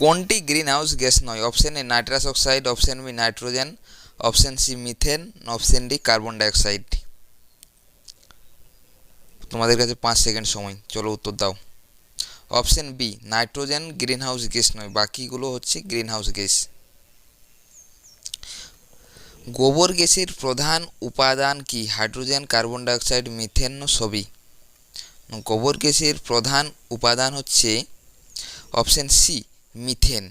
কোনটি greenhouse gas নয়? Option A, nitrous oxide, option B, nitrogen, option C, methane, option D, carbon dioxide. তোমাদের কাছে পাঁচ second সময়, চলো উত্তর দাও। Option B, nitrogen greenhouse gas নয়, বাকিগুলো হচ্ছে গ্রিন হাউস গ্যাস। গোবর গ্যাসের প্রধান উপাদান কি? হাইড্রোজেন, কার্বন ডাইঅক্সাইড, মিথেন, সবই। গোবর গ্যাসের প্রধান উপাদান হচ্ছে অপশন সি মিথেন।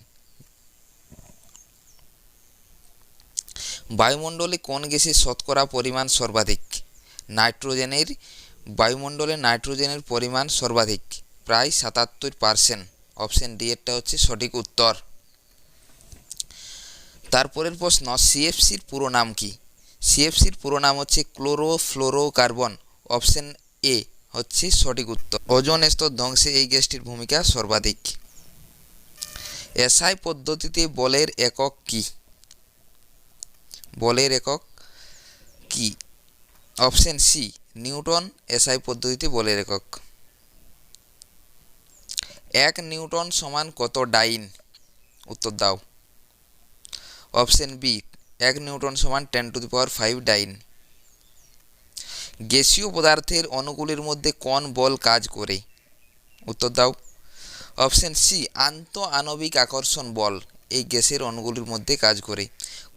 বায়ুমণ্ডলে কোন গ্যাসের শতকরা পরিমাণ সর্বাধিক? নাইট্রোজেনের, বায়ুমণ্ডলে নাইট্রোজেনের পরিমাণ সর্বাধিক, প্রায় সাতাত্তর পার্সেন্ট অপশন ডি এরটা হচ্ছে সঠিক উত্তর। তারপরের প্রশ্ন, সিএফসির পুরো নাম কি? সিএফসির পুরো নাম হচ্ছে ক্লোরোফ্লোরোকার্বন। অপশন এ হচ্ছে সঠিক উত্তর। ওজন স্তর ধ্বংসে এই গ্যাসটির ভূমিকা সর্বাধিক। এসআই পদ্ধতিতে বলের একক কি? বলের একক কি? অপশন সি, নিউটন এসআই পদ্ধতিতে বলের একক। এক নিউটন সমান কত ডাইন? উত্তর দাও। অপশন বি, এক নিউটন সমান ten to the power five dyne. গ্যাসীয় পদার্থের অণুগুলির মধ্যে কোন বল কাজ করে? উত্তর দাও। অপশন সি, আন্ত আণবিক আকর্ষণ বল। এই গ্যাসের অণুগুলির মধ্যে কাজ করে।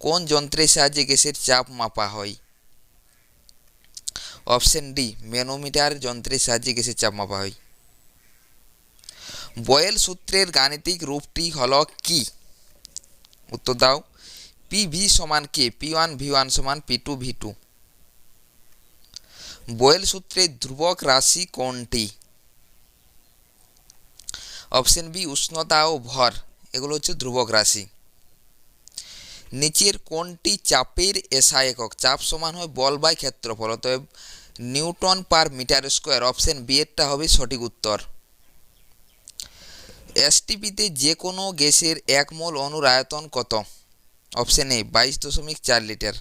কোন যন্ত্রের সাহায্যে গ্যাসের চাপ মাপা হয়? অপশন ডি, ম্যানোমিটার যন্ত্রের সাহায্যে গ্যাসের চাপ মাপা হয়। বয়েল সূত্রের গাণিতিক রূপটি হল কি? উত্তর দাও। পি ভি সমান কে? পি ওয়ান ভি ওয়ান সমান P two V two Boyle সূত্রের ধ্রুবক রাশি কোনটি? অপশন বি, উষ্ণতা ও ভর। এগুলো হচ্ছে ধ্রুবক রাশি। নিচের কোনটি চাপের এসআই একক। চাপ সমান হয় বল বাই ক্ষেত্রফল। অতএব newton per metre square. Option B এরটা হবে সঠিক উত্তর। এসটিপিতে যে কোনো গ্যাসের এক মোল অণুর আয়তন কত? অপশন এ, বাইশ দশমিক চার লিটার।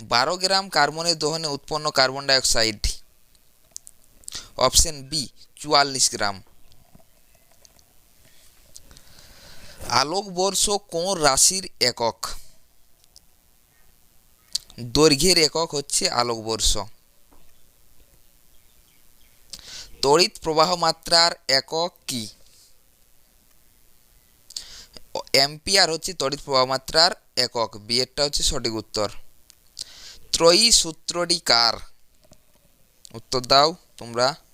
বারো গ্রাম কার্বনের দহনে উৎপন্ন কার্বন ডাইঅক্সাইড। অপশন বি, চুয়াল্লিশ গ্রাম। আলোকবর্ষ কোন রাশির একক? দৈর্ঘ্যের একক হচ্ছে আলোকবর্ষ। তড়িৎ প্রবাহ মাত্রার একক কি? অ্যাম্পিয়ার হচ্ছে তড়িৎ প্রবাহ মাত্রার একক বিয়েরটা হচ্ছে সঠিক উত্তর। ত্রয়ী সূত্রটি কার? উত্তর দাও তোমরা।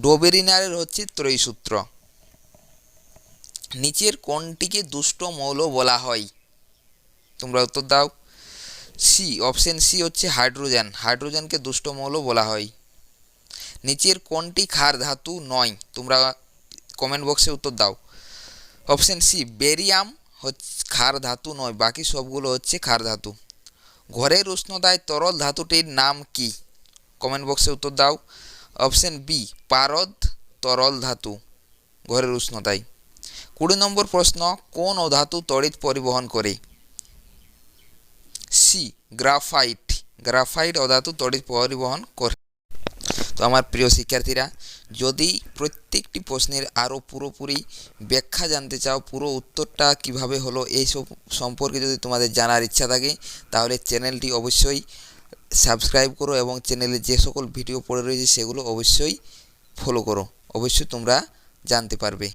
ডোবেরিনারের হচ্ছে ত্রয়ীসূত্র। নিচের কোনটিকে দুষ্ট মৌল বলা হয়। তোমরা উত্তর দাও। সি অপশন সি হচ্ছে হাইড্রোজেন হাইড্রোজেনকে দুষ্ট মৌল বলা হয়। নিচের কোনটি ক্ষার ধাতু নয়। তোমরা কমেন্ট বক্সে উত্তর দাও। অপশন সি বেরিয়াম হচ্ছে ক্ষার ধাতু নয়। বাকি সবগুলো হচ্ছে ক্ষার ধাতু। ঘরের উষ্ণতায় তরল ধাতুটির নাম কি? কমেন্ট বক্সে উত্তর দাও। অপশন বি, পারদ তরল ধাতু, ঘরের উষ্ণতায়। কুড়ি নম্বর প্রশ্ন, কোন অধাতু তড়িৎ পরিবহন করে? C, graphite. গ্রাফাইট অধাতু তড়িৎ পরিবহন করে। তো আমার প্রিয় শিক্ষার্থীরা, যদি প্রত্যেকটি প্রশ্নের আরও পুরোপুরি ব্যাখ্যা জানতে চাও, পুরো উত্তরটা কীভাবে হলো, এইসব সম্পর্কে যদি তোমাদের জানার ইচ্ছা থাকে, তাহলে চ্যানেলটি অবশ্যই সাবস্ক্রাইব করো এবং চ্যানেলে যে সকল ভিডিও পড়ে রয়েছে সেগুলো অবশ্যই ফলো করো। অবশ্যই তোমরা জানতে পারবে।